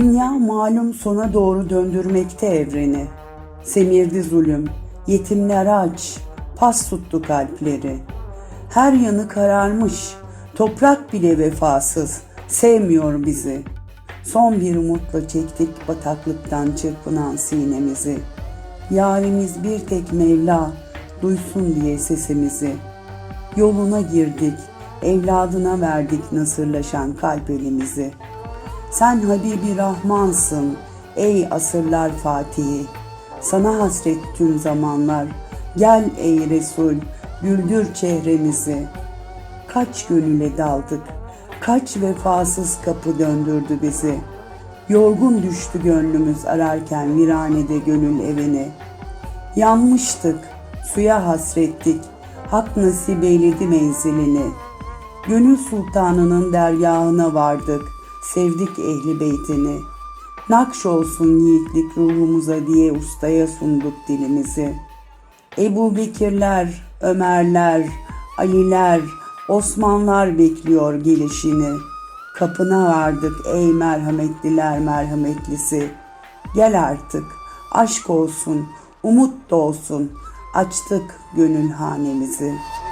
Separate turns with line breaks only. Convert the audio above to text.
malum sona doğru döndürmekte evreni. Semirdi zulüm, yetimler aç, pas tuttu kalpleri. Her yanı kararmış, toprak bile vefasız, sevmiyor bizi. Son bir umutla çektik bataklıktan çırpınan sinemizi. Yarimiz bir tek Mevla, duysun diye sesimizi. Yoluna girdik, evladına verdik nasırlaşan kalp elimizi. Sen Habibi Rahmansın, ey asırlar Fatihi. Sana hasret tüm zamanlar, gel ey Resul, güldür çehremizi. Kaç gönüle daldık, kaç vefasız kapı döndürdü bizi. Yorgun düştü gönlümüz ararken viranede gönül evini. Yanmıştık, suya hasrettik, hak nasip eyledi menzilini. Gönül sultanının dergahına vardık, sevdik ehli beytini. Nakş olsun yiğitlik ruhumuza diye ustaya sunduk dilimizi. Ebu Bekirler, Ömerler, Aliler, Osmanlar bekliyor gelişini. Kapına vardık ey merhametliler merhametlisi. Gel artık, aşk olsun, umut da olsun. Açtık gönül hanemizi.''